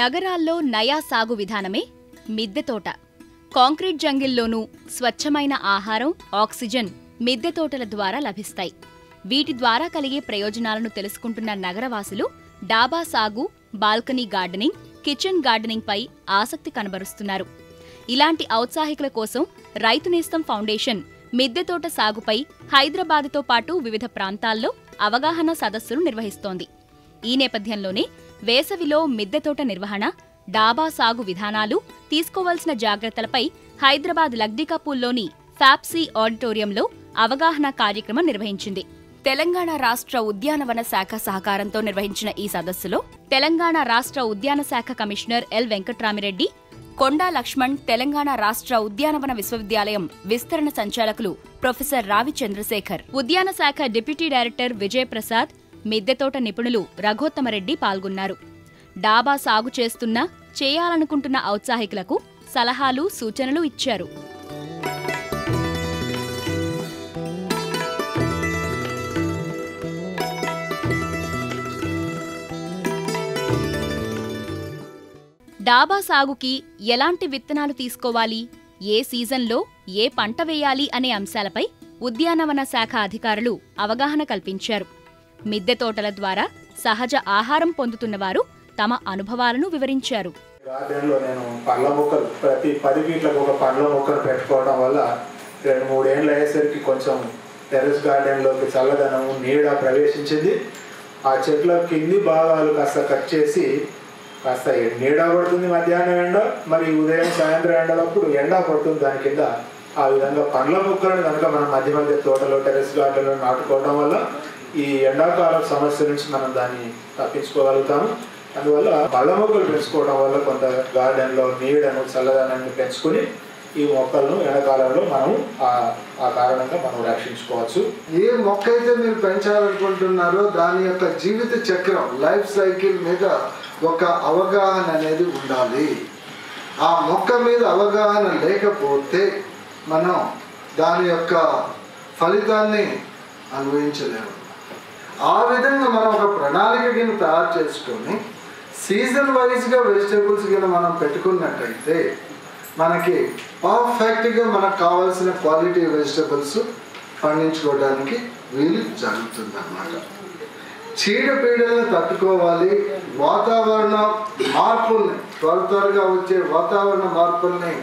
నగరాల్లో నయా సాగు విధానమే మిద్దె తోట. కాంక్రీట్ జంగిల్లోనూ స్వచ్ఛమైన ఆహారం ఆక్సిజన్ మిద్దె తోటల ద్వారా లభిస్తాయి. వీటి ద్వారా కలిగే ప్రయోజనాలను తెలుసుకుంటున్న నగరవాసులు డాబా సాగు బాల్కనీ గార్డెనింగ్ కిచెన్ గార్డెనింగ్ పై ఆసక్తి కనబరుస్తున్నారు. ఇలాంటి ఔత్సాహికుల కోసం రైతు నేస్తం ఫౌండేషన్ మిద్దె తోట సాగుపై హైదరాబాద్తో పాటు వివిధ ప్రాంతాల్లో అవగాహన సదస్సులు నిర్వహిస్తోంది. ఈ నేపథ్యంలోనే వేసవిలో మిద్దె తోట నిర్వహణ డాబా సాగు విధానాలు తీసుకోవాల్సిన జాగ్రత్తలపై హైదరాబాద్ లగ్డికాపూల్లోని ఫ్యాప్సీ ఆడిటోరియంలో అవగాహన కార్యక్రమం నిర్వహించింది. తెలంగాణ రాష్ట్ర ఉద్యానవన శాఖ సహకారంతో నిర్వహించిన ఈ సదస్సులో తెలంగాణ రాష్ట్ర ఉద్యాన శాఖ కమిషనర్ ఎల్ వెంకట్రామిరెడ్డి కొండా లక్ష్మణ్ తెలంగాణ రాష్ట్ర ఉద్యానవన విశ్వవిద్యాలయం విస్తరణ సంచాలకులు ప్రొఫెసర్ రావి చంద్రశేఖర్. ఉద్యాన శాఖ డిప్యూటీ డైరెక్టర్ విజయ్ ప్రసాద్ మిద్దెతోట నిపుణులు రఘోత్తమరెడ్డి పాల్గొన్నారు. డాబా సాగు చేస్తున్న చేయాలనుకుంటున్న ఔత్సాహికులకు సలహాలు సూచనలు ఇచ్చారు. డాబా సాగుకి ఎలాంటి విత్తనాలు తీసుకోవాలి? ఏ సీజన్లో ఏ పంట వేయాలి అనే అంశాలపై ఉద్యానవన శాఖ అధికారులు అవగాహన కల్పించారు. మిద్దె తోటల ద్వారా సహజ ఆహారం పొందుతున్నవారు తమ అనుభవాలను వివరించారు. గార్డెన్లో నేను పండ్ల మొక్కలు ప్రతి పది ఫీట్లకు ఒక పండ్ల మొక్కలు పెట్టుకోవడం వల్ల రెండు మూడేళ్ళు అయ్యేసరికి కొంచెం టెర్రస్ గార్డెన్లోకి చల్లదనం నీడ ప్రవేశించింది. ఆ చెట్ల కింది భాగాలు కాస్త కట్ చేసి కాస్త నీడ పడుతుంది మధ్యాహ్నం ఎండ మరి ఉదయం సాయంత్రం ఎండలప్పుడు ఎండ పడుతుంది దాని కింద. ఆ విధంగా పండ్ల మొక్కలను కనుక మనం మధ్య మధ్య తోటలో టెర్రస్ గార్డెన్లో నాటుకోవడం వల్ల ఈ ఎండాకాలం సమస్య నుంచి మనం దాన్ని తప్పించుకోగలుగుతాము. అందువల్ల బల్ల మొక్కలు పెంచుకోవడం వల్ల కొంత గార్డెన్లో నీడను చల్లదనాన్ని పెంచుకొని ఈ మొక్కలను ఎండాకాలంలో మనం ఆ- ఆ కారణంగా మనం రక్షించుకోవచ్చు. ఏ మొక్క అయితే మీరు పెంచాలనుకుంటున్నారో దాని యొక్క జీవిత చక్రం లైఫ్ సైకిల్ మీద ఒక అవగాహన అనేది ఉండాలి. ఆ మొక్క మీద అవగాహన లేకపోతే మనం దాని యొక్క ఫలితాన్ని అనుభవించలేము. ఆ విధంగా మనం ఒక ప్రణాళిక కింద తయారు చేసుకొని సీజన్ వైజ్గా వెజిటేబుల్స్ కింద మనం పెట్టుకున్నట్టయితే మనకి పర్ఫెక్ట్గా మనకు కావాల్సిన క్వాలిటీ వెజిటేబుల్స్ పండించుకోవడానికి వీలు జరుగుతుంది అన్నమాట చీడపీడలను తట్టుకోవాలి వాతావరణ మార్పుల్ని త్వర త్వరగా వచ్చే వాతావరణ మార్పుల్ని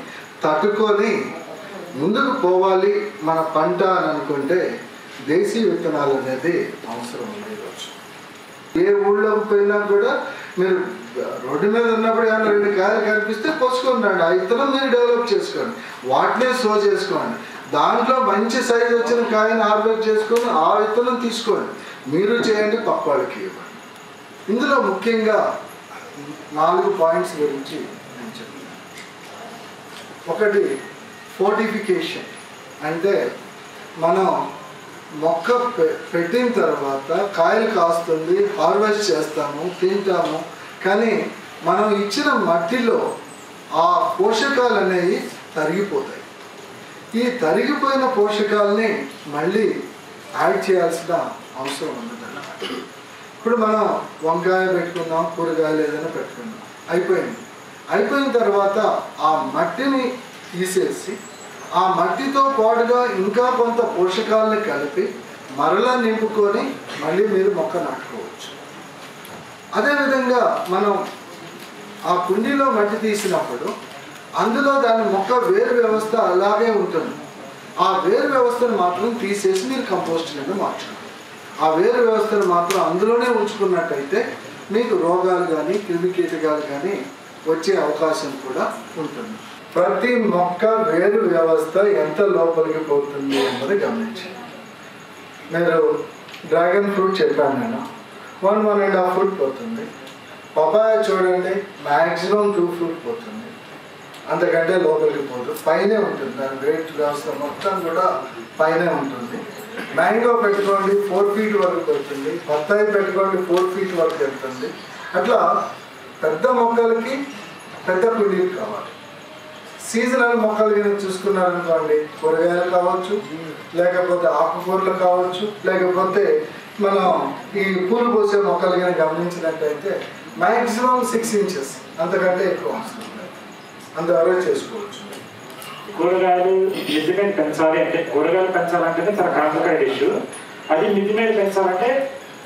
తట్టుకొని ముందుకు పోవాలి మన పంట అని అనుకుంటే దేశీ విత్తనాలు అనేది అవసరం ఉంది ఏ ఊళ్ళో పోయినా కూడా మీరు రోడ్డు మీద ఉన్నప్పుడు ఏమైనా రెండు కాయలు కనిపిస్తే పోసుకోండి ఆ విత్తనం మీరు డెవలప్ చేసుకోండి. వాటినే సో చేసుకోండి. దాంట్లో మంచి సైజు వచ్చిన కాయని హార్వెస్ట్ చేసుకొని ఆ విత్తనం తీసుకోండి. మీరు చేయండి పక్క ఇవ్వండి. ఇందులో ముఖ్యంగా నాలుగు పాయింట్స్ గురించి నేను చెప్తున్నాను. ఒకటి ఫోర్టిఫికేషన్ అంటే మనం మొక్క పె- పెట్టిన తర్వాత కాయలు కాస్తుంది హార్వెస్ట్ చేస్తాము తింటాము. కానీ మనం ఇచ్చిన మట్టిలో ఆ పోషకాలు అనేవి తరిగిపోతాయి. ఈ తరిగిపోయిన పోషకాలని మళ్ళీ యాడ్ చేయాల్సిన అవసరం ఉండదన్నమాట ఇప్పుడు మనం వంకాయ పెట్టుకుందాం కూరగాయలు ఏదైనా పెట్టుకుందాం. అయిపోయింది. అయిపోయిన తర్వాత ఆ మట్టిని తీసేసి ఆ మట్టితో పాటుగా ఇంకా కొంత పోషకాలని కలిపి మరలా నింపుకొని మళ్ళీ మీరు మొక్క నాటుకోవచ్చు. అదేవిధంగా మనం ఆ కుండీలో మట్టి తీసినప్పుడు అందులో దాని మొక్క వేరు వ్యవస్థ అలాగే ఉంటుంది. ఆ వేరు వ్యవస్థను మాత్రం తీసేసి మీరు కంపోస్ట్ కింద మార్చండి ఆ వేరు వ్యవస్థను మాత్రం అందులోనే ఉంచుకున్నట్టయితే మీకు రోగాలు కానీ క్రిమికీటకాలు కానీ వచ్చే అవకాశం కూడా ఉంటుంది. ప్రతి మొక్క వేరు వ్యవస్థ ఎంత లోపలికి పోతుంది అన్నది గమనించండి. మీరు డ్రాగన్ ఫ్రూట్ చెప్పాను నేను. One one and half fruit పోతుంది. పపాయ చూడండి మ్యాక్సిమం టూ ఫ్రూట్ పోతుంది. అంతకంటే లోపలికి పోదు. పైనే ఉంటుంది. దాని వెయిట్ వ్యవస్థ మొత్తం కూడా పైనే ఉంటుంది. మ్యాంగో పెట్టుకోండి ఫోర్ ఫీట్ వరకు వెళ్తుంది. బత్తాయి పెట్టుకోండి ఫోర్ ఫీట్ వరకు వెళ్తుంది. అట్లా పెద్ద మొక్కలకి పెద్ద కుండీలు కావాలి. సీజనల్ మొక్కలు కింద చూసుకున్నారనుకోండి కూరగాయలు కావచ్చు లేకపోతే ఆకుకూరలు కావచ్చు లేకపోతే మనం ఈ పూలు పోసే మొక్కలు కింద గమనించినట్టయితే మ్యాక్సిమం సిక్స్ ఇంచెస్ అంతకంటే ఎక్కువ వస్తుంది అంతవరకు చేసుకోవచ్చు. కూరగాయలు మిద్ది మీద పెంచాలి అంటే కూరగాయలు పెంచాలంటేనే చాలా కాంప్లికేటెడ్ ఇష్యూ. అది మిద్ది మీద పెంచాలంటే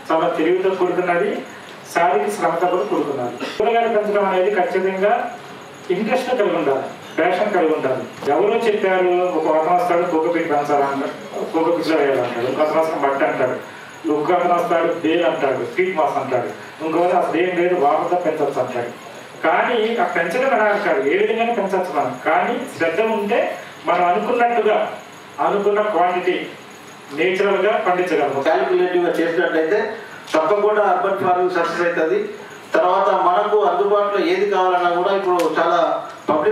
చాలా తెలివితో కూడుకున్నది శారీరక శ్రమతో కూడా కూడుకున్నది. కూరగాయలు పెంచడం అనేది ఖచ్చితంగా ఇంట్రెస్ట్ కలిగి ఉండాలి. ప్యాషన్ కలిగి ఉండాలి ఎవరో చెప్పారు ఒక అతను వస్తాడు కోకపీట్ అంటారు కోకపీట్లో వేయాలంటాడు ఒక అతను బట్ట అంటాడు ఇంకొక అతను వస్తాడు బేల్ అంటాడు స్ట్రీట్ మాస్ అంటాడు ఇంకో అసలు ఏం లేదు వాపర్తో పెంచవచ్చు అంటాడు కానీ ఆ పెంచడం ఎలా కాదు ఏ విధంగానే పెంచవచ్చు మనం. కానీ శ్రద్ధ ఉంటే మనం అనుకున్నట్టుగా అనుకున్న క్వాంటిటీ నేచురల్గా పండించగలము క్యాలిక్యులేటివ్గా చేసినట్లయితే తప్పకుండా అర్బన్ ఫార్మింగ్ సక్సెస్ అవుతుంది. తర్వాత మనకు అందుబాటులో ఏది కావాలన్నా కూడా ఇప్పుడు చాలా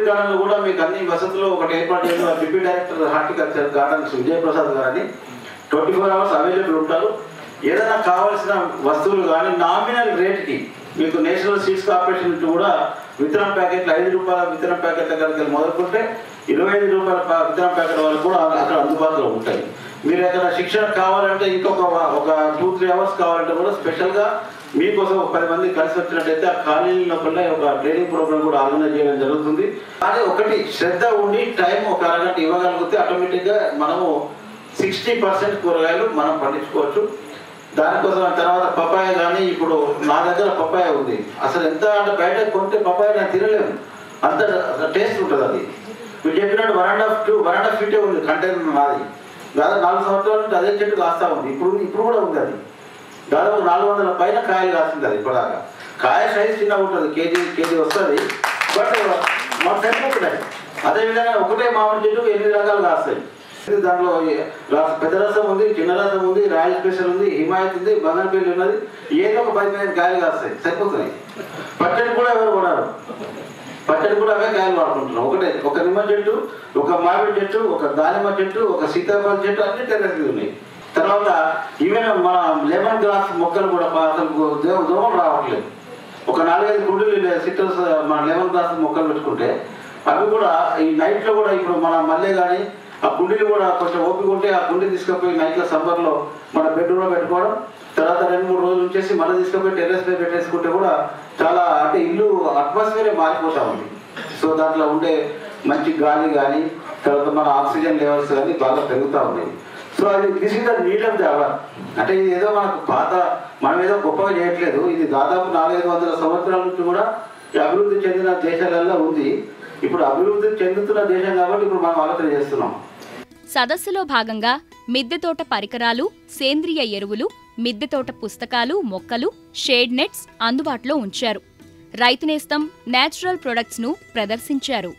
గార్డెన్ కూడా మీకు అన్ని వసతులు ఒకటి ఏర్పాటు చేసిన deputy director horticulture gardens Vijayaprasad గారని ట్వంటీ ఫోర్ అవర్స్ అవైలబుల్ ఉంటారు. ఏదైనా కావాల్సిన వస్తువులు కానీ నామినల్ రేట్కి మీకు నేషనల్ సీడ్స్ కార్పొరేషన్ కూడా విత్తనం ప్యాకెట్లు ఐదు రూపాయల విత్తనం ప్యాకెట్ల కనుక మొదలుకుంటే ఇరవై ఐదు రూపాయల విత్తనం ప్యాకెట్ వరకు కూడా అక్కడ అందుబాటులో ఉంటాయి. మీరు ఎక్కడ శిక్షణ కావాలంటే ఇంకొక ఒక టూ త్రీ అవర్స్ కావాలంటే కూడా స్పెషల్గా మీకోసం ఒక పది మంది కలిసి వచ్చినట్టయితే ఆ కాలేజీ లోపల ఒక ట్రైనింగ్ ప్రోగ్రామ్ కూడా ఆర్గనైజ్ చేయడం జరుగుతుంది. కానీ ఒకటి శ్రద్ధ ఉండి టైం ఒక అరగంట ఇవ్వగలిగితే ఆటోమేటిక్గా మనము సిక్స్టీ పర్సెంట్ కూరగాయలు మనం పండించుకోవచ్చు. దానికోసం తర్వాత పపాయ కానీ ఇప్పుడు నా దగ్గర పపాయ ఉంది. అసలు ఎంత అంటే బయట కొంటే పపాయ నేను తినలేము అంత టేస్ట్ ఉంటుంది అది. మీరు చెప్పినట్టు one and half two one and half ఫీటే ఉంది కంటైనర్ నాది దాదాపు నాలుగు సంవత్సరాల నుంచి అదే చెట్టు కాస్తా ఉంది. ఇప్పుడు ఇప్పుడు కూడా ఉంది అది. దాదాపు నాలుగు వందల పైన కాయలు కాస్తుంది అది ఇప్పటిదాకా. కాయ సైజ్ చిన్నగా ఉంటుంది కేజీ కేజీ వస్తుంది. బట్ మా సరిపోతున్నాయి అదేవిధంగా ఒకటే మామిడి చెట్టు ఎనిమిది రకాలు కాస్తాయి. దాంట్లో పెద్ద రసం ఉంది చిన్న రసం ఉంది రాయల్ స్పెషల్ ఉంది హిమాయత్ ఉంది బంగారుపల్లి ఉన్నది. ఏదో ఒక పది పదిహేను కాయలు కాస్తాయి. సరిపోతున్నాయి. పచ్చడి కూడా ఎవరు కొనరు. పచ్చడి కూడా అవే కాయలు వాడుకుంటున్నాం. ఒకటే ఒక నిమ్మ చెట్టు ఒక మామిడి చెట్టు ఒక దానిమ్మ చెట్టు ఒక సీతాఫల చెట్టు అన్ని టెరెస్ ఉన్నాయి. తర్వాత ఈవెన్ మన లెమన్ గ్రాస్ మొక్కలు కూడా అసలు దో- దోమలు రావట్లేదు. ఒక నాలుగైదు గుడ్లు సిట్రస్ మన లెమన్ గ్రాస్ మొక్కలు పెట్టుకుంటే అవి కూడా ఈ నైట్లో కూడా ఇప్పుడు మన మల్లె కానీ ఆ కుండీలు కూడా కొంచెం ఓపిక ఉంటే ఆ కుండీ తీసుకుపోయి నైట్లో సమ్మర్లో మన బెడ్రూమ్లో పెట్టుకోవడం తర్వాత రెండు మూడు రోజులు ఉంచేసి మళ్ళీ తీసుకుపోయి టెర్రస్ పై పెట్టేసుకుంటే కూడా చాలా అంటే ఇల్లు అట్మాస్ఫియరే మారిపోతా ఉంది. సో దాంట్లో ఉండే మంచి గాలి కానీ తర్వాత మన ఆక్సిజన్ లెవెల్స్ కానీ బాగా పెరుగుతూ ఉన్నాయి. సో అది this is the need of the hour అంటే ఇది ఏదో మనకు పాత మనం ఏదో గొప్పగా చేయట్లేదు. ఇది దాదాపు నాలుగైదు వందల సంవత్సరాల నుంచి కూడా అభివృద్ధి చెందిన దేశాలలో ఉంది. ఇప్పుడు అభివృద్ధి చెందుతున్న దేశం కాబట్టి ఇప్పుడు మనం ఆలోచన చేస్తున్నాం. సదస్సులో భాగంగా మిద్దె తోట పరికరాలు సేంద్రియ ఎరువులు మిద్దె తోట పుస్తకాలు మొక్కలు షేడ్ నెట్స్ అందుబాటులో ఉంచారు. రైతు నేస్తం నేచురల్ ప్రొడక్ట్స్ను ప్రదర్శించారు.